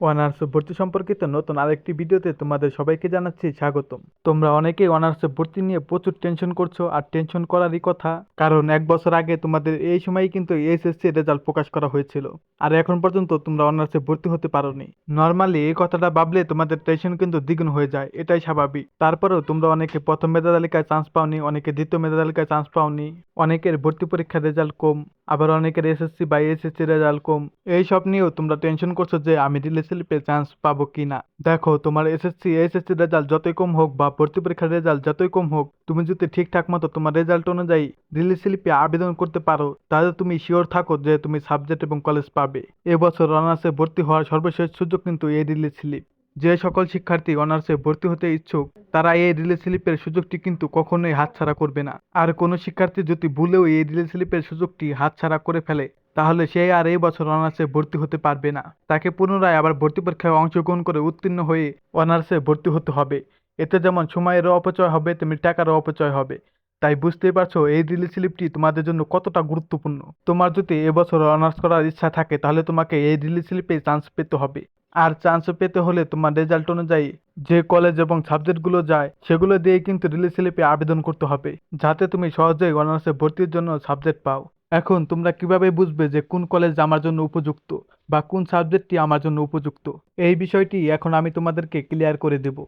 Honours ভর্তি সম্পর্কিত নতুন আরেকটি ভিডিওতে তোমাদের সবাইকে জানাচ্ছি স্বাগতম। তোমরা অনেকেই অনার্স ভর্তি নিয়ে প্রচুর টেনশন করছ আর টেনশন করারই কথা, কারণ এক বছর আগে তোমাদের এই সময়ই কিন্তু এসএসসি রেজাল্ট প্রকাশ করা হয়েছিল, আর এখন পর্যন্ত তোমরা অনার্সে ভর্তি হতে পারোনি। নর্মালি এই কথাটা ভাবলে তোমাদের টেনশন কিন্তু দ্বিগুণ হয়ে যায়, এটাই স্বাভাবিক। তারপরেও তোমরা অনেকে প্রথম মেধা তালিকায় চান্স পাওনি, অনেকে দ্বিতীয় মেধা তালিকায় চান্স পাওনি, অনেকের ভর্তি পরীক্ষার রেজাল্ট কম, আবার অনেকের এসএসসি বা এসএসসি রেজাল্ট কম। এই সব নিয়েও তোমরা টেনশন করছ যে আমি রিলে স্লিপে চান্স পাবো কি না দেখো, তোমার এসএসসি এসএসসি রেজাল্ট যতই কম হোক বা ভর্তি পরীক্ষার রেজাল্ট যতই কম হোক, তুমি যদি ঠিকঠাক মতো তোমার রেজাল্ট অনুযায়ী রিলিজ স্লিপে আবেদন করতে পারো, তাহলে তুমি শিওর থাকো যে তুমি সাবজেক্ট এবং কলেজ পাবে। এবছর অনার্সে ভর্তি হওয়ার সর্বশেষ সুযোগ কিন্তু এই রিলিজ স্লিপ যে সকল শিক্ষার্থী অনার্সে ভর্তি হতে ইচ্ছুক, তারা এই রিলে স্লিপের সুযোগটি কিন্তু কখনোই হাতছাড়া করবে না। আর কোনো শিক্ষার্থী যদি ভুলেও এই রিলে স্লিপের সুযোগটি হাতছাড়া করে ফেলে, তাহলে সে আর এই বছর অনার্সে ভর্তি হতে পারবে না। তাকে পুনরায় আবার ভর্তি পরীক্ষায় অংশগ্রহণ করে উত্তীর্ণ হয়ে অনার্সে ভর্তি হতে হবে। এতে যেমন সময়েরও অপচয় হবে, তেমনি টাকারও অপচয় হবে। তাই বুঝতেই পারছ, এই রিলে স্লিপটি তোমাদের জন্য কতটা গুরুত্বপূর্ণ? তোমার যদি এবছর অনার্স করার ইচ্ছা থাকে, তাহলে তোমাকে এই রিলে স্লিপে চান্স পেতে হবে। আর চান্স পেতে হলে তোমার রেজাল্ট অনুযায়ী যে কলেজ এবং সাবজেক্টগুলো যায়, সেগুলো দিয়ে কিন্তু রিলিজ স্লিপে আবেদন করতে হবে, যাতে তুমি সহজেই অনার্সে ভর্তির জন্য সাবজেক্ট পাও। এখন তোমরা কীভাবে বুঝবে যে কোন কলেজ আমার জন্য উপযুক্ত বা কোন সাবজেক্টটি আমার জন্য উপযুক্ত? এই বিষয়টি এখন আমি তোমাদেরকে ক্লিয়ার করে দেব।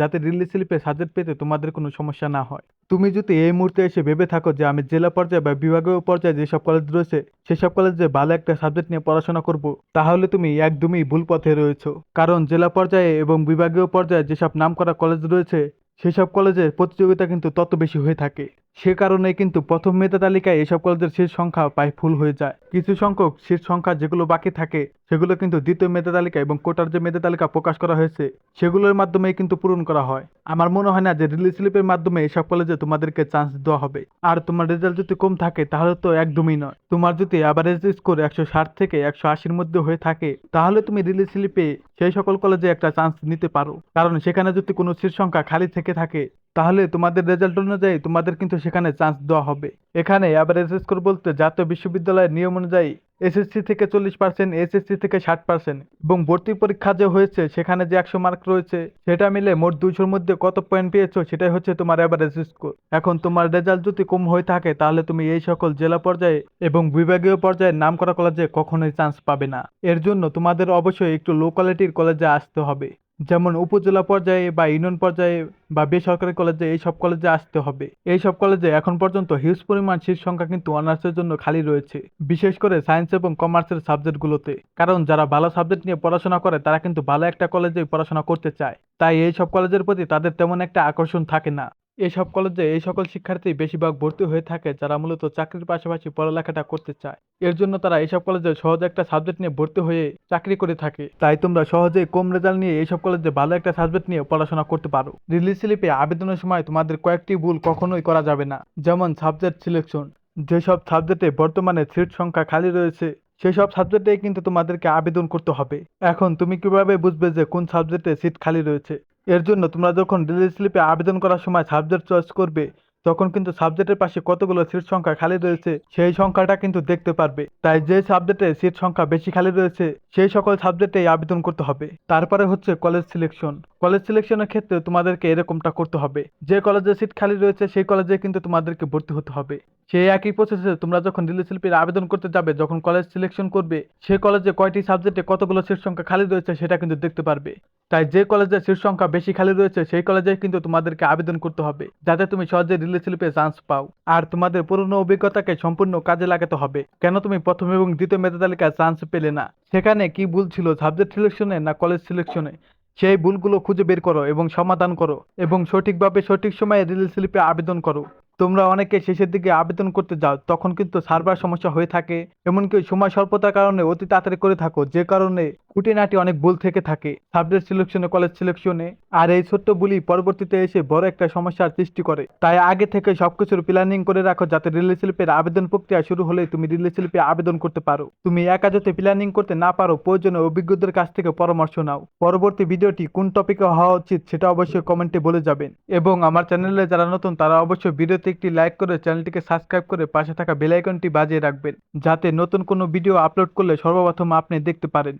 যাতে রিলিজ স্লিপে সাজেট পেতে তোমাদের কোনো সমস্যা না হয়। তুমি যদি এই মুহূর্তে এসে ভেবে থাকো যে আমি জেলা পর্যায়ে বা বিভাগীয় পর্যায়ে যেসব কলেজ রয়েছে, সেসব কলেজে ভালো একটা সাবজেক্ট নিয়ে পড়াশোনা করব, তাহলে তুমি একদমই ভুল পথে রয়েছো। কারণ জেলা পর্যায়ে এবং বিভাগীয় পর্যায়ে যেসব নাম করা কলেজ রয়েছে, সেসব কলেজে প্রতিযোগিতা কিন্তু তত বেশি হয়ে থাকে। সে কারণে কিন্তু প্রথম মেধা তালিকায় এসব কলেজের শীর্ষ সংখ্যা প্রায় ফুল হয়ে যায়। কিছু সংখ্যক শীর্ষ সংখ্যা যেগুলো বাকি থাকে, সেগুলো কিন্তু দ্বিতীয় মেধা তালিকা এবং কোটার যে মেধা তালিকা প্রকাশ করা হয়েছে, সেগুলোর মাধ্যমেই কিন্তু পূরণ করা হয়। আমার মনে হয় না যে রিলিজ স্লিপের মাধ্যমে এসব কলেজে তোমাদেরকে চান্স দেওয়া হবে। আর তোমার রেজাল্ট যদি কম থাকে, তাহলে তো একদমই নয়। তোমার যদি অ্যাভারেজ স্কোর একশো ষাট থেকে একশো আশির মধ্যে হয়ে থাকে, তাহলে তুমি রিলিজ স্লিপে সেই সকল কলেজে একটা চান্স নিতে পারো। কারণ সেখানে যদি কোনো সিট সংখ্যা খালি থেকে থাকে তাহলে তোমাদের রেজাল্ট অনুযায়ী তোমাদের কিন্তু সেখানে চান্স দেওয়া হবে। এখানে অ্যাভারেজ স্কোর বলতে জাতীয় বিশ্ববিদ্যালয়ের নিয়ম অনুযায়ী এসএসসি থেকে চল্লিশ পার্সেন্ট এসএসসি থেকে ষাট পার্সেন্ট এবং ভর্তি পরীক্ষা যে হয়েছে, সেখানে যে একশো মার্ক রয়েছে, সেটা মিলে মোট দুইশোর মধ্যে কত পয়েন্ট পেয়েছ, সেটাই হচ্ছে তোমার অ্যাভারেজ স্কোর এখন তোমার রেজাল্ট যদি কম হয়ে থাকে, তাহলে তুমি এই সকল জেলা পর্যায়ে এবং বিভাগীয় পর্যায়ে নাম করা কলেজে কখনোই চান্স পাবে না। এর জন্য তোমাদের অবশ্যই একটু লো কোয়ালিটির কলেজে আসতে হবে। যেমন উপজেলা পর্যায়ে বা ইউনিয়ন পর্যায়ে বা বেসরকারি কলেজে এই সব কলেজে আসতে হবে। এই সব কলেজে এখন পর্যন্ত হিউজ পরিমাণ সিট সংখ্যা কিন্তু অনার্সের জন্য খালি রয়েছে, বিশেষ করে সায়েন্স এবং কমার্সের সাবজেক্টগুলোতে কারণ যারা ভালো সাবজেক্ট নিয়ে পড়াশোনা করে, তারা কিন্তু ভালো একটা কলেজে পড়াশোনা করতে চায়। তাই এই সব কলেজের প্রতি তাদের তেমন একটা আকর্ষণ থাকে না। এইসব কলেজে এই সকল শিক্ষার্থী বেশিরভাগ ভর্তি হয়ে থাকে যারা মূলত চাকরির পাশাপাশি পড়ালেখাটা করতে চায়। এর জন্য তারা এইসব কলেজে সহজে একটা সাবজেক্ট নিয়ে ভর্তি হয়ে চাকরি করে থাকে। তাই তোমরা সহজেই কম রেজাল্ট নিয়ে এইসব কলেজে ভালো একটা সাবজেক্ট নিয়ে পড়াশোনা করতে পারো। রিলিজ স্লিপে আবেদনের সময় তোমাদের কয়েকটি ভুল কখনোই করা যাবে না। যেমন সাবজেক্ট সিলেকশন। যেসব সাবজেক্টে বর্তমানে সিট সংখ্যা খালি রয়েছে, সেসব সাবজেক্টেই কিন্তু তোমাদেরকে আবেদন করতে হবে। এখন তুমি কীভাবে বুঝবে যে কোন সাবজেক্টে সিট খালি রয়েছে? এর জন্য তোমরা যখন রিলিজ স্লিপে আবেদন করার সময় সাবজেক্ট চয়েস করবে, তখন কিন্তু সাবজেক্টের পাশে কতগুলো সিট সংখ্যা খালি রয়েছে, সেই সংখ্যাটা কিন্তু দেখতে পারবে। তাই যে সাবজেক্টে সিট সংখ্যা বেশি খালি রয়েছে, সেই সকল সাবজেক্টেই আবেদন করতে হবে। তারপরে হচ্ছে কলেজ সিলেকশন কলেজ সিলেকশনের ক্ষেত্রে তোমাদেরকে এরকমটা করতে হবে। যে কলেজে সিট খালি রয়েছে, সেই কলেজে কিন্তু তোমাদেরকে ভর্তি হতে হবে। সেই একই প্রসেসে তোমরা যখন রিলিজ স্লিপের আবেদন করতে যাবে, যখন কলেজ সিলেকশন করবে, সে কলেজে কয়টি সাবজেক্টে কতগুলো সিট সংখ্যা খালি রয়েছে সেটা কিন্তু দেখতে পারবে। তাই যে কলেজে সিট সংখ্যা বেশি খালি রয়েছে, সেই কলেজে কিন্তু তোমাদেরকে আবেদন করতে হবে, যাতে তুমি সহজে রিলিজ স্লিপে চান্স পাও। আর তোমাদের পুরনো অভিজ্ঞতাকে সম্পূর্ণ কাজে লাগাতে হবে। কেন তুমি প্রথম এবং দ্বিতীয় মেধা তালিকায় চান্স পেলে না? সেখানে কি ভুল ছিল সাবজেক্ট সিলেকশনে না কলেজ সিলেকশনে সেই ভুলগুলো খুঁজে বের করো এবং সমাধান করো এবং সঠিকভাবে সঠিক সময়ে রিলিজ স্লিপে আবেদন করো। তোমরা অনেকে শেষের দিকে আবেদন করতে যাও, তখন কিন্তু সার্ভার সমস্যা হয়ে থাকে। এমনকি সময় স্বল্পতার কারণে অতি তাড়াতাড়ি করে থাকো, যে কারণে খুঁটিনাটি অনেক ভুল থেকে থাকে। সাবজেক্ট সিলেকশনে কলেজ সিলেকশনে আর এই ছোট্ট ভুলই পরবর্তীতে এসে বড় একটা সমস্যার সৃষ্টি করে। তাই আগে থেকে সবকিছুর প্ল্যানিং করে রাখো যাতে রিলিজ স্লিপের আবেদন প্রক্রিয়া শুরু হলে তুমি রিলিজ স্লিপে আবেদন করতে পারো। তুমি একা যাতে প্ল্যানিং করতে না পারো, প্রয়োজনে অভিজ্ঞদের কাছ থেকে পরামর্শ নাও। পরবর্তী ভিডিওটি কোন টপিকে হওয়া উচিত সেটা অবশ্যই কমেন্টে বলে যাবেন। এবং আমার চ্যানেলে যারা নতুন, তারা অবশ্যই ভিডিওতে একটি লাইক করে চ্যানেলটিকে সাবস্ক্রাইব করে পাশে থাকা বেল আইকনটি বাজিয়ে রাখবেন, যাতে নতুন কোনো ভিডিও আপলোড করলে সর্বপ্রথম আপনি দেখতে পারেন।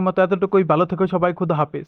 আজকের মতো এতটুকুই। ভালো থেকো সবাই খুদা হাফেজ।